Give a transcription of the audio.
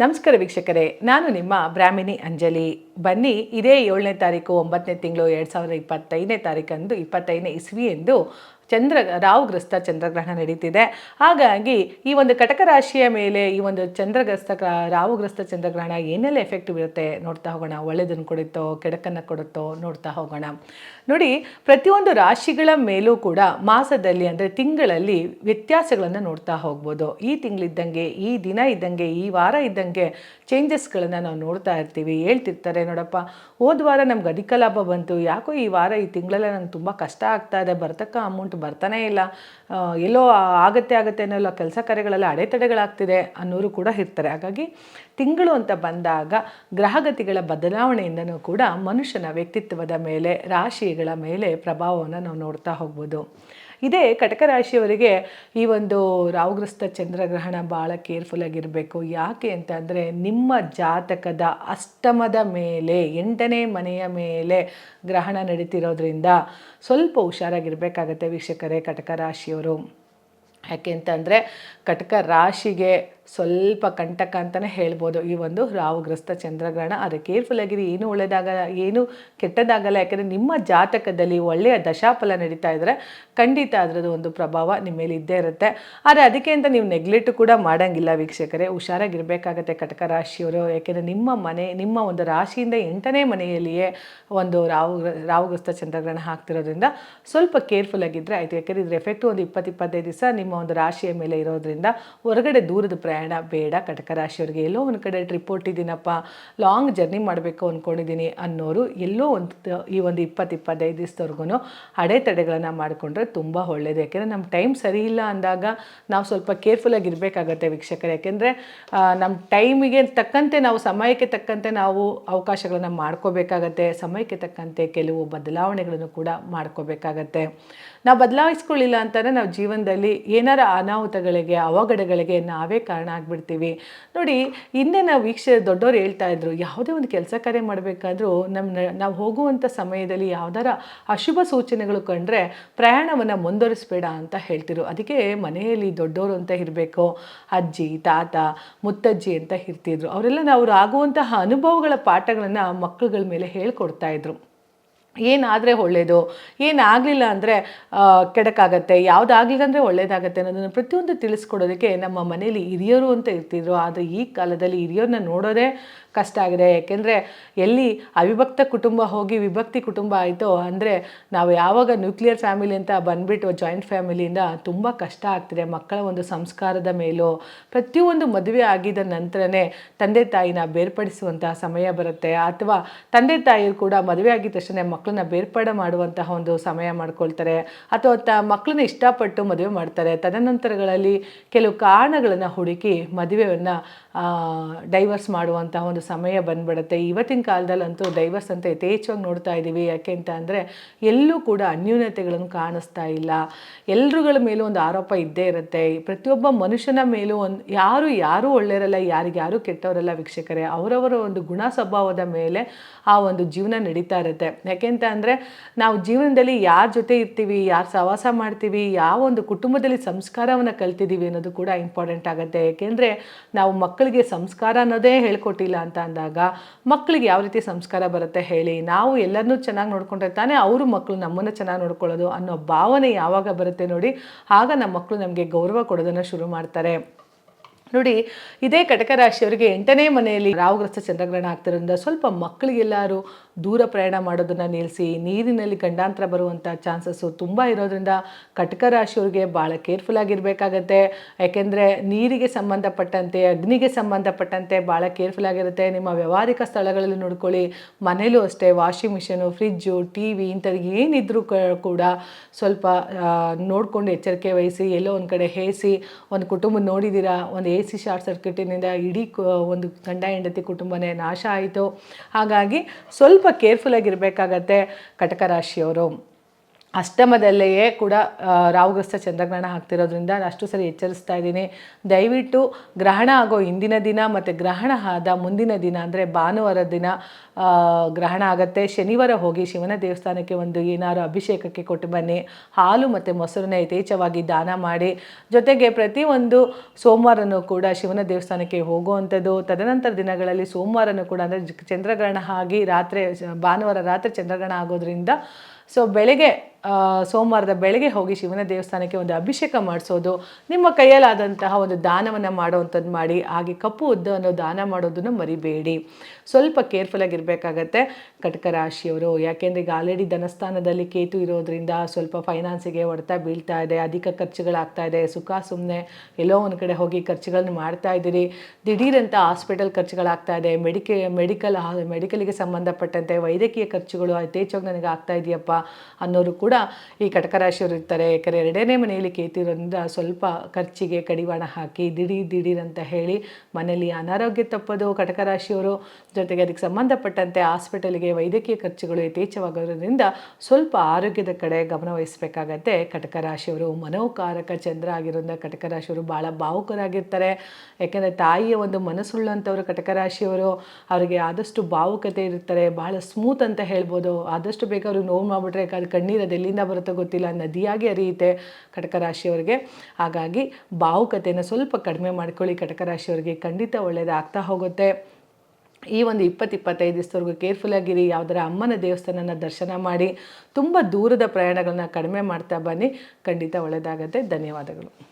ನಮಸ್ಕಾರ ವೀಕ್ಷಕರೇ, ನಾನು ನಿಮ್ಮ ಬ್ರಾಹ್ಮಿಣಿ ಅಂಜಲಿ. ಬನ್ನಿ, ಇದೇ ಏಳನೇ ತಾರೀಕು, ಒಂಬತ್ತನೇ ತಿಂಗಳು, ಎರಡು ಸಾವಿರದ ಇಪ್ಪತ್ತೈದನೇ ತಾರೀಕಂದು, ಇಪ್ಪತ್ತೈದನೇ ಇಸ್ವಿ ಎಂದು ಚಂದ್ರ, ರಾಹುಗ್ರಸ್ತ ಚಂದ್ರಗ್ರಹಣ ನಡೀತಿದೆ. ಹಾಗಾಗಿ ಈ ಒಂದು ಕಟಕ ರಾಶಿಯ ಮೇಲೆ ಈ ಒಂದು ಚಂದ್ರಗ್ರಸ್ತ ರಾಹುಗ್ರಸ್ತ ಚಂದ್ರಗ್ರಹಣ ಏನೆಲ್ಲ ಎಫೆಕ್ಟ್ ಬೀರುತ್ತೆ ನೋಡ್ತಾ ಹೋಗೋಣ. ಒಳ್ಳೆಯದನ್ನು ಕೊಡುತ್ತೋ, ಕೆಡಕನ್ನು ಕೊಡುತ್ತೋ ನೋಡ್ತಾ ಹೋಗೋಣ. ನೋಡಿ, ಪ್ರತಿಯೊಂದು ರಾಶಿಗಳ ಮೇಲೂ ಕೂಡ ಮಾಸದಲ್ಲಿ ಅಂದರೆ ತಿಂಗಳಲ್ಲಿ ವ್ಯತ್ಯಾಸಗಳನ್ನು ನೋಡ್ತಾ ಹೋಗ್ಬೋದು. ಈ ತಿಂಗಳಿದ್ದಂಗೆ, ಈ ದಿನ ಇದ್ದಂಗೆ, ಈ ವಾರ ಇದ್ದಂಗೆ ಚೇಂಜಸ್ಗಳನ್ನು ನಾವು ನೋಡ್ತಾ ಇರ್ತೀವಿ. ಹೇಳ್ತಿರ್ತಾರೆ ನೋಡಪ್ಪ, ಹೋದ ವಾರ ನಮ್ಗೆ ಅಧಿಕ ಲಾಭ ಬಂತು. ಯಾಕೋ ಈ ವಾರ, ಈ ತಿಂಗಳೆಲ್ಲ ನಂಗೆ ತುಂಬ ಕಷ್ಟ ಆಗ್ತಾ ಇದೆ. ಬರ್ತಕ್ಕ ಅಮೌಂಟ್ ಬರ್ತಾನೇ ಇಲ್ಲ. ಎಲ್ಲೋ ಆಗತ್ತೆ ಆಗತ್ತೆ ಅನ್ನೋ ಕೆಲಸ ಕಾರ್ಯಗಳೆಲ್ಲ ಅಡೆತಡೆಗಳಾಗ್ತಿದೆ ಅನ್ನೋರು ಕೂಡ ಇರ್ತಾರೆ. ಹಾಗಾಗಿ ತಿಂಗಳು ಅಂತ ಬಂದಾಗ ಗ್ರಹಗತಿಗಳ ಬದಲಾವಣೆಯಿಂದನೂ ಕೂಡ ಮನುಷ್ಯನ ವ್ಯಕ್ತಿತ್ವದ ಮೇಲೆ, ರಾಶಿಗಳ ಮೇಲೆ ಪ್ರಭಾವವನ್ನು ನಾವು ನೋಡ್ತಾ ಹೋಗ್ಬೋದು. ಇದೇ ಕಟಕ ರಾಶಿಯವರಿಗೆ ಈ ಒಂದು ರಾಹುಗ್ರಸ್ತ ಚಂದ್ರಗ್ರಹಣ ಭಾಳ ಕೇರ್ಫುಲ್ ಆಗಿರಬೇಕು. ಯಾಕೆ ಅಂತಂದರೆ ನಿಮ್ಮ ಜಾತಕದ ಅಷ್ಟಮದ ಮೇಲೆ, ಎಂಟನೇ ಮನೆಯ ಮೇಲೆ ಗ್ರಹಣ ನಡೀತಿರೋದ್ರಿಂದ ಸ್ವಲ್ಪ ಹುಷಾರಾಗಿರಬೇಕಾಗತ್ತೆ ವೀಕ್ಷಕರೇ ಕಟಕ ರಾಶಿಯವರು. ಯಾಕೆ ಅಂತಂದರೆ ಕಟಕ ರಾಶಿಗೆ ಸ್ವಲ್ಪ ಕಂಟಕ ಅಂತಲೇ ಹೇಳ್ಬೋದು. ಈ ಒಂದು ರಾಹುಗ್ರಸ್ತ ಚಂದ್ರಗ್ರಹಣ ಆದರೆ ಕೇರ್ಫುಲ್ಲಾಗಿರಿ ಏನು ಒಳ್ಳೆಯದಾಗಲ್ಲ ಏನು ಕೆಟ್ಟದಾಗಲ್ಲ. ಯಾಕಂದರೆ ನಿಮ್ಮ ಜಾತಕದಲ್ಲಿ ಒಳ್ಳೆಯ ದಶಾಫಲ ನಡೀತಾ ಇದ್ದರೆ ಖಂಡಿತ ಅದರದ್ದು ಒಂದು ಪ್ರಭಾವ ನಿಮ್ಮ ಮೇಲೆ ಇದ್ದೇ ಇರುತ್ತೆ. ಆದರೆ ಅದಕ್ಕೆ ಅಂತ ನೀವು ನೆಗ್ಲೆಕ್ಟ್ ಕೂಡ ಮಾಡೋಂಗಿಲ್ಲ ವೀಕ್ಷಕರೇ. ಹುಷಾರಾಗಿರಬೇಕಾಗತ್ತೆ ಕಟಕ ರಾಶಿಯವರು. ಯಾಕೆಂದರೆ ನಿಮ್ಮ ಮನೆ, ನಿಮ್ಮ ಒಂದು ರಾಶಿಯಿಂದ ಎಂಟನೇ ಮನೆಯಲ್ಲಿಯೇ ಒಂದು ರಾಹು, ರಾಹುಗ್ರಸ್ತ ಚಂದ್ರಗ್ರಹಣ ಹಾಕ್ತಿರೋದ್ರಿಂದ ಸ್ವಲ್ಪ ಕೇರ್ಫುಲ್ ಆಗಿದ್ದರೆ ಆಯಿತು. ಯಾಕೆಂದರೆ ಇದ್ರ ಎಫೆಕ್ಟು ಒಂದು ಇಪ್ಪತ್ತು, ಇಪ್ಪತ್ತೈದು ದಿವಸ ನಿಮ್ಮ ಒಂದು ರಾಶಿಯ ಮೇಲೆ ಇರೋದ್ರಿಂದ ಹೊರಗಡೆ ದೂರದ ಪ್ರಯಾಣ ಬೇಡ ರಾಶಿಯವ್ರಿಗೆ ಎಲ್ಲೋ ಒಂದು ಕಡೆ ಟ್ರಿಪ್ ಹೊಟ್ಟಿದ್ದೀನಪ್ಪ ಲಾಂಗ್ ಜರ್ನಿ ಮಾಡಬೇಕು ಅಂದ್ಕೊಂಡಿದ್ದೀನಿ ಅನ್ನೋರು ಎಲ್ಲೋ ಒಂದು ಈ ಒಂದು ಇಪ್ಪತ್ತು ಇಪ್ಪತ್ತೈದು ದಿವಸದವರೆಗೂ ಅಡೆತಡೆಗಳನ್ನು ಮಾಡಿಕೊಂಡ್ರೆ ತುಂಬ ಒಳ್ಳೆಯದು ಯಾಕೆಂದರೆ ನಮ್ಮ ಟೈಮ್ ಸರಿ ಇಲ್ಲ ಅಂದಾಗ ನಾವು ಸ್ವಲ್ಪ ಕೇರ್ಫುಲ್ಲಾಗಿ ಇರಬೇಕಾಗತ್ತೆ ವೀಕ್ಷಕರು. ಯಾಕೆಂದರೆ ನಮ್ಮ ಟೈಮಿಗೆ ತಕ್ಕಂತೆ ನಾವು ಸಮಯಕ್ಕೆ ತಕ್ಕಂತೆ ನಾವು ಅವಕಾಶಗಳನ್ನು ಮಾಡ್ಕೋಬೇಕಾಗತ್ತೆ, ಸಮಯಕ್ಕೆ ತಕ್ಕಂತೆ ಕೆಲವು ಬದಲಾವಣೆಗಳನ್ನು ಕೂಡ ಮಾಡ್ಕೋಬೇಕಾಗತ್ತೆ. ನಾವು ಬದಲಾಯಿಸ್ಕೊಳ್ಳಿಲ್ಲ ಅಂತಂದರೆ ನಾವು ಜೀವನದಲ್ಲಿ ಏನಾರ ಅನಾಹುತಗಳಿಗೆ, ಅವಘಡಗಳಿಗೆ ನಾವೇ ಕಾರಣ ಆಗಿಬಿಡ್ತೀವಿ. ನೋಡಿ, ಹಿಂದೆ ನಾವು ವೀಕ್ಷ ದೊಡ್ಡವರು ಹೇಳ್ತಾ ಇದ್ರು, ಯಾವುದೇ ಒಂದು ಕೆಲಸ ಕಾರ್ಯ ಮಾಡಬೇಕಾದ್ರೂ ನಮ್ಮ ನಾವು ಹೋಗುವಂಥ ಸಮಯದಲ್ಲಿ ಯಾವ್ದಾರ ಅಶುಭ ಸೂಚನೆಗಳು ಕಂಡ್ರೆ ಪ್ರಯಾಣವನ್ನು ಮುಂದುವರಿಸಬೇಡ ಅಂತ ಹೇಳ್ತಿರು ಅದಕ್ಕೆ ಮನೆಯಲ್ಲಿ ದೊಡ್ಡವರು ಅಂತ ಇರಬೇಕು, ಅಜ್ಜಿ, ತಾತ, ಮುತ್ತಜ್ಜಿ ಅಂತ ಇರ್ತಿದ್ರು. ಅವರೆಲ್ಲ ನಾವು ಆಗುವಂತಹ ಅನುಭವಗಳ ಪಾಠಗಳನ್ನು ಮಕ್ಕಳುಗಳ ಮೇಲೆ ಹೇಳ್ಕೊಡ್ತಾ ಇದ್ರು. ಏನಾದರೆ ಒಳ್ಳೆಯದು ಏನಾಗಲಿಲ್ಲ ಅಂದರೆ ಕೆಡಕಾಗತ್ತೆ, ಯಾವುದಾಗಲಿಲ್ಲ ಅಂದರೆ ಒಳ್ಳೆಯದಾಗತ್ತೆ ಅನ್ನೋದನ್ನು ಪ್ರತಿಯೊಂದು ತಿಳಿಸ್ಕೊಡೋದಕ್ಕೆ ನಮ್ಮ ಮನೇಲಿ ಹಿರಿಯರು ಅಂತ ಇರ್ತಿದ್ರು. ಆದರೆ ಈ ಕಾಲದಲ್ಲಿ ಹಿರಿಯರನ್ನ ನೋಡೋದೇ ಕಷ್ಟ ಆಗಿದೆ. ಯಾಕೆಂದರೆ ಎಲ್ಲಿ ಅವಿಭಕ್ತ ಕುಟುಂಬ ಹೋಗಿ ವಿಭಕ್ತಿ ಕುಟುಂಬ ಆಯಿತೋ, ಅಂದರೆ ನಾವು ಯಾವಾಗ ನ್ಯೂಕ್ಲಿಯರ್ ಫ್ಯಾಮಿಲಿ ಅಂತ ಬಂದುಬಿಟ್ಟು ಜಾಯಿಂಟ್ ಫ್ಯಾಮಿಲಿಯಿಂದ ತುಂಬ ಕಷ್ಟ ಆಗ್ತಿದೆ. ಮಕ್ಕಳ ಒಂದು ಸಂಸ್ಕಾರದ ಮೇಲೂ, ಪ್ರತಿಯೊಂದು ಮದುವೆ ಆಗಿದ ನಂತರನೇ ತಂದೆ ತಾಯಿನ ಬೇರ್ಪಡಿಸುವಂತಹ ಸಮಯ ಬರುತ್ತೆ. ಅಥವಾ ತಂದೆ ತಾಯಿಯರು ಕೂಡ ಮದುವೆ ಆಗಿದ ತಕ್ಷಣ ಮಕ್ಕಳನ್ನ ಬೇರ್ಪಾಡು ಮಾಡುವಂತಹ ಒಂದು ಸಮಯ ಮಾಡ್ಕೊಳ್ತಾರೆ. ಅಥವಾ ತ ಮಕ್ಕಳನ್ನ ಇಷ್ಟಪಟ್ಟು ಮದುವೆ ಮಾಡ್ತಾರೆ. ತದನಂತರಗಳಲ್ಲಿ ಕೆಲವು ಕಾರಣಗಳನ್ನು ಹುಡುಕಿ ಮದುವೆಯನ್ನು ಡೈವರ್ಸ್ ಮಾಡುವಂತಹ ಒಂದು ಸಮಯ ಬಂದ್ಬಿಡುತ್ತೆ. ಇವತ್ತಿನ ಕಾಲದಲ್ಲಂತೂ ಡೈವರ್ಸ್ ಅಂತ ಯಥೇಚ್ಛವಾಗಿ ನೋಡ್ತಾ ಇದ್ದೀವಿ ಯಾಕೆ ಅಂತ ಅಂದರೆ ಎಲ್ಲೂ ಕೂಡ ಅನ್ಯೂನ್ಯತೆಗಳನ್ನು ಕಾಣಿಸ್ತಾ ಇಲ್ಲ. ಎಲ್ಲರುಗಳ ಮೇಲೂ ಒಂದು ಆರೋಪ ಇದ್ದೇ ಇರುತ್ತೆ. ಪ್ರತಿಯೊಬ್ಬ ಮನುಷ್ಯನ ಮೇಲೂ ಒಂದು, ಯಾರು ಯಾರೂ ಒಳ್ಳೆಯರಲ್ಲ ಯಾರಿಗ್ಯಾರು ಕೆಟ್ಟವರಲ್ಲ ವೀಕ್ಷಕರೇ, ಅವರವರ ಒಂದು ಗುಣ ಸ್ವಭಾವದ ಮೇಲೆ ಆ ಒಂದು ಜೀವನ ನಡೀತಾ ಇರುತ್ತೆ. ಯಾಕೆಂತ ಅಂದರೆ ನಾವು ಜೀವನದಲ್ಲಿ ಯಾರ ಜೊತೆ ಇರ್ತೀವಿ, ಯಾರು ಸಹವಾಸ ಮಾಡ್ತೀವಿ, ಯಾವ ಒಂದು ಕುಟುಂಬದಲ್ಲಿ ಸಂಸ್ಕಾರವನ್ನು ಕಲ್ತಿದ್ದೀವಿ ಅನ್ನೋದು ಕೂಡ ಇಂಪಾರ್ಟೆಂಟ್ ಆಗುತ್ತೆ. ಏಕೆಂದರೆ ನಾವು ಮಕ್ಕಳಿಗೆ ಸಂಸ್ಕಾರ ಅನ್ನೋದೇ ಹೇಳ್ಕೊಟ್ಟಿಲ್ಲ ಅಂತ ಅಂದಾಗ ಮಕ್ಕಳಿಗೆ ಯಾವ ರೀತಿ ಸಂಸ್ಕಾರ ಬರುತ್ತೆ ಹೇಳಿ. ನಾವು ಎಲ್ಲರನ್ನೂ ಚೆನ್ನಾಗಿ ನೋಡ್ಕೊಂಡ್ರೆ ತಾನೇ ಅವರು ಮಕ್ಕಳು ನಮ್ಮನ್ನು ಚೆನ್ನಾಗಿ ನೋಡ್ಕೊಳ್ಳೋದು ಅನ್ನೋ ಭಾವನೆ ಯಾವಾಗ ಬರುತ್ತೆ ನೋಡಿ, ಆಗ ನಮ್ಮ ಮಕ್ಕಳು ನಮಗೆ ಗೌರವ ಕೊಡೋದನ್ನು ಶುರು ಮಾಡ್ತಾರೆ. ನೋಡಿ, ಇದೇ ಕಟಕ ರಾಶಿಯವರಿಗೆ ಎಂಟನೇ ಮನೆಯಲ್ಲಿ ರಾಹುಗ್ರಸ್ತ ಚಂದ್ರಗ್ರಹಣ ಆಗ್ತಿರೋದ್ರಿಂದ ಸ್ವಲ್ಪ ಮಕ್ಕಳಿಗೆಲ್ಲರೂ ದೂರ ಪ್ರಯಾಣ ಮಾಡೋದನ್ನು ನಿಲ್ಲಿಸಿ ನೀರಿನಲ್ಲಿ ಗಂಡಾಂತರ ಬರುವಂಥ ಚಾನ್ಸಸ್ಸು ತುಂಬ ಇರೋದ್ರಿಂದ ಕಟಕ ರಾಶಿಯವ್ರಿಗೆ ಭಾಳ ಕೇರ್ಫುಲ್ ಆಗಿರಬೇಕಾಗತ್ತೆ. ಯಾಕೆಂದರೆ ನೀರಿಗೆ ಸಂಬಂಧಪಟ್ಟಂತೆ, ಅಗ್ನಿಗೆ ಸಂಬಂಧಪಟ್ಟಂತೆ ಭಾಳ ಕೇರ್ಫುಲ್ ಆಗಿರುತ್ತೆ. ನಿಮ್ಮ ವ್ಯಾವಹಾರಿಕ ಸ್ಥಳಗಳಲ್ಲಿ ನೋಡ್ಕೊಳ್ಳಿ, ಮನೇಲೂ ಅಷ್ಟೇ washing machine fridge T V ಇಂಥದ್ದು ಏನಿದ್ರೂ ಕೂಡ ಸ್ವಲ್ಪ ನೋಡಿಕೊಂಡು ಎಚ್ಚರಿಕೆ ವಹಿಸಿ, ಎಲ್ಲೋ ಒಂದು ಕಡೆ ಹೇಸಿ, ಒಂದು ಕುಟುಂಬ ನೋಡಿದ್ದೀರಾ ಒಂದು ಸಿ ಶಾರ್ಟ್ ಸರ್ಕ್ಯೂಟಿನಿಂದ ಇಡೀ ಒಂದು ಗಂಡ ಹೆಂಡತಿ ಕುಟುಂಬನೇ ನಾಶ ಆಯಿತು. ಹಾಗಾಗಿ ಸ್ವಲ್ಪ ಕೇರ್ಫುಲ್ ಆಗಿರಬೇಕಾಗತ್ತೆ ಕಟಕ ರಾಶಿಯವರು ಅಷ್ಟಮದಲ್ಲಿಯೇ ಕೂಡ ರಾಹುಗ್ರಸ್ತ ಚಂದ್ರಗ್ರಹಣ ಆಗ್ತಿರೋದ್ರಿಂದ ಅಷ್ಟು ಸರಿ ಎಚ್ಚರಿಸ್ತಾ ಇದ್ದೀನಿ. ದಯವಿಟ್ಟು ಗ್ರಹಣ ಆಗೋ ಹಿಂದಿನ ದಿನ ಮತ್ತು ಗ್ರಹಣ ಆದ ಮುಂದಿನ ದಿನ ಅಂದರೆ ಭಾನುವಾರ ದಿನ ಗ್ರಹಣ ಆಗುತ್ತೆ. ಶನಿವಾರ ಹೋಗಿ ಶಿವನ ದೇವಸ್ಥಾನಕ್ಕೆ ಒಂದು ಏನಾದ್ರು ಅಭಿಷೇಕಕ್ಕೆ ಕೊಟ್ಟು ಬನ್ನಿ. ಹಾಲು ಮತ್ತು ಮೊಸರನ್ನ ಯಥೇಚ್ಛವಾಗಿ ದಾನ ಮಾಡಿ. ಜೊತೆಗೆ ಪ್ರತಿಯೊಂದು ಸೋಮವಾರನೂ ಕೂಡ ಶಿವನ ದೇವಸ್ಥಾನಕ್ಕೆ ಹೋಗುವಂಥದ್ದು. ತದನಂತರ ದಿನಗಳಲ್ಲಿ ಸೋಮವಾರನೂ ಕೂಡ ಅಂದರೆ ಚಂದ್ರಗ್ರಹಣ ಆಗಿ ರಾತ್ರಿ ಭಾನುವಾರ ರಾತ್ರಿ ಚಂದ್ರಗ್ರಹಣ ಆಗೋದ್ರಿಂದ ಸೊ ಬೆಳಗ್ಗೆ ಸೋಮವಾರದ ಬೆಳಗ್ಗೆ ಹೋಗಿ ಶಿವನ ದೇವಸ್ಥಾನಕ್ಕೆ ಒಂದು ಅಭಿಷೇಕ ಮಾಡಿಸೋದು. ನಿಮ್ಮ ಕೈಯಲ್ಲಾದಂತಹ ಒಂದು ದಾನವನ್ನು ಮಾಡುವಂಥದ್ದು ಮಾಡಿ. ಹಾಗೆ ಕಪ್ಪು ಉದ್ದವನ್ನು ದಾನ ಮಾಡೋದನ್ನು ಮರಿಬೇಡಿ. ಸ್ವಲ್ಪ ಕೇರ್ಫುಲ್ ಆಗಿರಬೇಕಾಗತ್ತೆ ಕಟಕ ರಾಶಿಯವರು, ಯಾಕೆಂದರೆ ಈಗ ಆಲ್ರೆಡಿ ಧನಸ್ಥಾನದಲ್ಲಿ ಕೇತು ಇರೋದ್ರಿಂದ ಸ್ವಲ್ಪ ಫೈನಾನ್ಸಿಗೆ ಹೊಡೆತ ಬೀಳ್ತಾ ಇದೆ, ಅಧಿಕ ಖರ್ಚುಗಳಾಗ್ತಾ ಇದೆ. ಸುಖ ಸುಮ್ಮನೆ ಎಲ್ಲೋ ಒಂದು ಕಡೆ ಹೋಗಿ ಖರ್ಚುಗಳನ್ನ ಮಾಡ್ತಾ ಇದ್ದೀರಿ. ದಿಢೀರಂತ ಹಾಸ್ಪಿಟಲ್ ಖರ್ಚುಗಳಾಗ್ತಾ ಇದೆ. ಮೆಡಿಕೆ ಮೆಡಿಕಲ್ ಮೆಡಿಕಲ್ಗೆ ಸಂಬಂಧಪಟ್ಟಂತೆ ವೈದ್ಯಕೀಯ ಖರ್ಚುಗಳು ಯಥೇಚ್ಛವಾಗಿ ನನಗೆ ಆಗ್ತಾ ಇದೆಯಪ್ಪ ಅನ್ನೋರು ಕೂಡ ಈ ಕಟಕ ರಾಶಿಯವರು ಇರ್ತಾರೆ. ಯಾಕಂದರೆ ಎರಡನೇ ಮನೆಯಲ್ಲಿ ಕೇತಿರೋದ್ರಿಂದ ಸ್ವಲ್ಪ ಖರ್ಚಿಗೆ ಕಡಿವಾಣ ಹಾಕಿ ದಿಢೀರ್ ದಿಢೀರ್ ಅಂತ ಹೇಳಿ ಮನೆಯಲ್ಲಿ ಅನಾರೋಗ್ಯ ತಪ್ಪೋದು ಕಟಕ ರಾಶಿಯವರು. ಜೊತೆಗೆ ಅದಕ್ಕೆ ಸಂಬಂಧಪಟ್ಟಂತೆ ಹಾಸ್ಪಿಟಲ್ಗೆ ವೈದ್ಯಕೀಯ ಖರ್ಚುಗಳು ಯಥೇಚ್ಛವಾಗೋದ್ರಿಂದ ಸ್ವಲ್ಪ ಆರೋಗ್ಯದ ಕಡೆ ಗಮನ ವಹಿಸಬೇಕಾಗತ್ತೆ. ಕಟಕ ರಾಶಿಯವರು ಮನೋಕಾರಕ ಚಂದ್ರ ಆಗಿರೋದ್ರಿಂದ ಕಟಕ ರಾಶಿಯವರು ಭಾಳ ಭಾವುಕರಾಗಿರ್ತಾರೆ. ಯಾಕೆಂದರೆ ತಾಯಿಯ ಒಂದು ಮನಸ್ಸುಳ್ಳಂಥವ್ರು ಕಟಕ ರಾಶಿಯವರು, ಅವರಿಗೆ ಆದಷ್ಟು ಭಾವುಕತೆ ಇರ್ತಾರೆ ಭಾಳ ಸ್ಮೂತ್ ಅಂತ ಹೇಳ್ಬೋದು. ಆದಷ್ಟು ಬೇಗ ಅವ್ರಿಗೆ ನೋವು ಮಾಡಿಬಿಟ್ರೆ ಅದು ಕಣ್ಣೀರು ಅದು ಎಲ್ಲಿಂದ ಬರುತ್ತೋ ಗೊತ್ತಿಲ್ಲ, ನದಿಯಾಗಿ ಹರಿಯುತ್ತೆ ಕಟಕ ರಾಶಿಯವರಿಗೆ. ಹಾಗಾಗಿ ಭಾವುಕತೆಯನ್ನು ಸ್ವಲ್ಪ ಕಡಿಮೆ ಮಾಡ್ಕೊಳ್ಳಿ. ಕಟಕ ರಾಶಿಯವರಿಗೆ ಖಂಡಿತ ಒಳ್ಳೆಯದಾಗ್ತಾ ಹೋಗುತ್ತೆ. ಈ ಒಂದು ಇಪ್ಪತ್ತು ಇಪ್ಪತ್ತೈದು ದಿವಸದವರೆಗೂ ಕೇರ್ಫುಲ್ ಆಗಿರಿ ಯಾವುದರ ಅಮ್ಮನ ದೇವಸ್ಥಾನನ ದರ್ಶನ ಮಾಡಿ, ತುಂಬ ದೂರದ ಪ್ರಯಾಣಗಳನ್ನ ಕಡಿಮೆ ಮಾಡ್ತಾ ಬನ್ನಿ. ಖಂಡಿತ ಒಳ್ಳೆಯದಾಗತ್ತೆ ಧನ್ಯವಾದಗಳು.